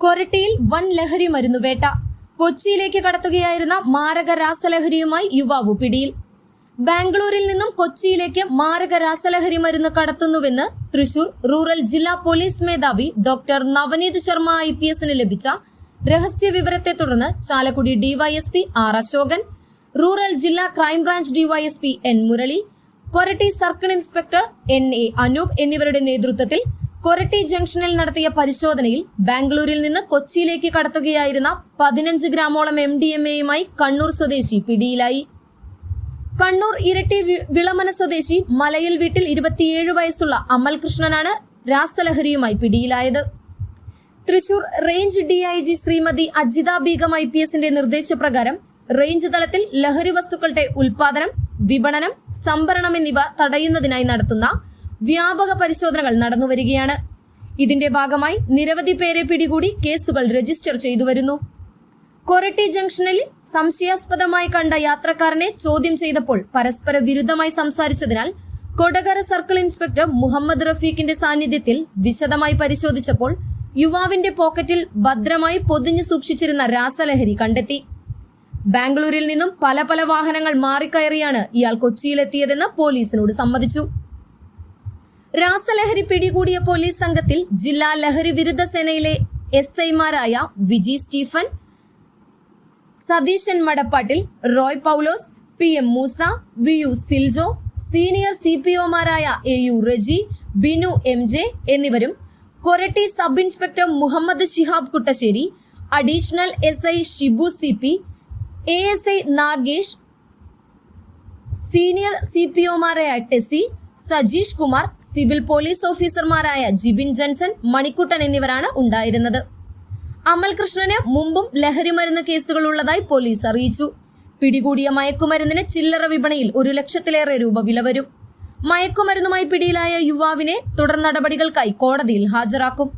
കൊരട്ടിയിൽ വൻ ലഹരി മരുന്നുവേട്ട കൊച്ചിയിലേക്ക് കടത്തുകയായിരുന്ന മാരക രാസലഹരിയുമായി യുവാവ് പിടിയിൽ. ബാംഗ്ലൂരിൽ നിന്നും കൊച്ചിയിലേക്ക് മാരക രാസലഹരി മരുന്ന് കടത്തുന്നുവെന്ന് തൃശൂർ റൂറൽ ജില്ലാ പോലീസ് മേധാവി doctor Navaneeth Sharma I P എസിന് ലഭിച്ച രഹസ്യ വിവരത്തെ തുടർന്ന് Chalakudy DYSP R Ashokan rural ജില്ലാ crime branch DYSP N Murali Koratty circle inspector N A Anoop എന്നിവരുടെ നേതൃത്വത്തിൽ കൊരട്ടി ജംഗ്ഷനിൽ നടത്തിയ പരിശോധനയിൽ ബാംഗ്ലൂരിൽ നിന്ന് കൊച്ചിയിലേക്ക് കടത്തുകയായിരുന്ന പതിനഞ്ച് ഗ്രാമോളം എം ഡി എം എയുമായി കണ്ണൂർ സ്വദേശി പിടിയിലായി. കണ്ണൂർ ഇരട്ടി വിളമന സ്വദേശി മലയിൽ വീട്ടിൽ ഇരുപത്തിയേഴ് വയസ്സുള്ള അമൽ കൃഷ്ണനാണ് രാസലഹരിയുമായി പിടിയിലായത്. Thrissur range DIG Shrimati Ajitha Begum I P എസിന്റെ നിർദ്ദേശപ്രകാരം റേഞ്ച് തലത്തിൽ ലഹരി വസ്തുക്കളുടെ ഉൽപാദനം വിപണനം സംഭരണം എന്നിവ തടയുന്നതിനായി നടത്തുന്ന വ്യാപക പരിശോധനകൾ നടന്നുവരികയാണ് ഇതിന്റെ ഭാഗമായി നിരവധി പേരെ പിടികൂടി കേസുകൾ രജിസ്റ്റർ ചെയ്തു വരുന്നു. കൊരട്ടി ജംഗ്ഷനിൽ സംശയാസ്പദമായി കണ്ട യാത്രക്കാരനെ ചോദ്യം ചെയ്തപ്പോൾ പരസ്പര വിരുദ്ധമായി സംസാരിച്ചതിനാൽ കൊടകര സർക്കിൾ ഇൻസ്പെക്ടർ മുഹമ്മദ് റഫീഖിന്റെ സാന്നിധ്യത്തിൽ വിശദമായി പരിശോധിച്ചപ്പോൾ യുവാവിന്റെ പോക്കറ്റിൽ ഭദ്രമായി പൊതിഞ്ഞു സൂക്ഷിച്ചിരുന്ന രാസലഹരി കണ്ടെത്തി. ബാംഗ്ലൂരിൽ നിന്നും പല പല വാഹനങ്ങൾ മാറിക്കയറിയാണ് ഇയാൾ കൊച്ചിയിലെത്തിയതെന്ന് പോലീസിനോട് സമ്മതിച്ചു. രാസലഹരി പിടികൂടിയ പോലീസ് സംഘത്തിൽ ജില്ലാ ലഹരി വിരുദ്ധ സേനയിലെ എസ് ഐമാരായ Viji Stephen Satheesan Madappattil Roy Paulose P M Moosa V U Siljo senior C P ഒമാരായ A U Reji Binu M J എന്നിവരും Koratty sub inspector Muhammad Shihab Kuttassery additional S I Shibu C P A S I Nagesh senior C P ഒമാരായ Tessy Sajeesh Kumar civil police ഓഫീസർമാരായ ജിബിൻ ജൻസൺ മണിക്കുട്ടൻ എന്നിവരാണ് ഉണ്ടായിരുന്നത്. അമൽ കൃഷ്ണന് മുമ്പും ലഹരിമരുന്ന് കേസുകൾ ഉള്ളതായി police അറിയിച്ചു. പിടികൂടിയ മയക്കുമരുന്നിന് ചില്ലറ വിപണിയിൽ ഒരു ലക്ഷത്തിലേറെ രൂപ വില വരും. മയക്കുമരുന്നുമായി പിടിയിലായ യുവാവിനെ തുടർ നടപടികൾക്കായി കോടതിയിൽ ഹാജരാക്കും.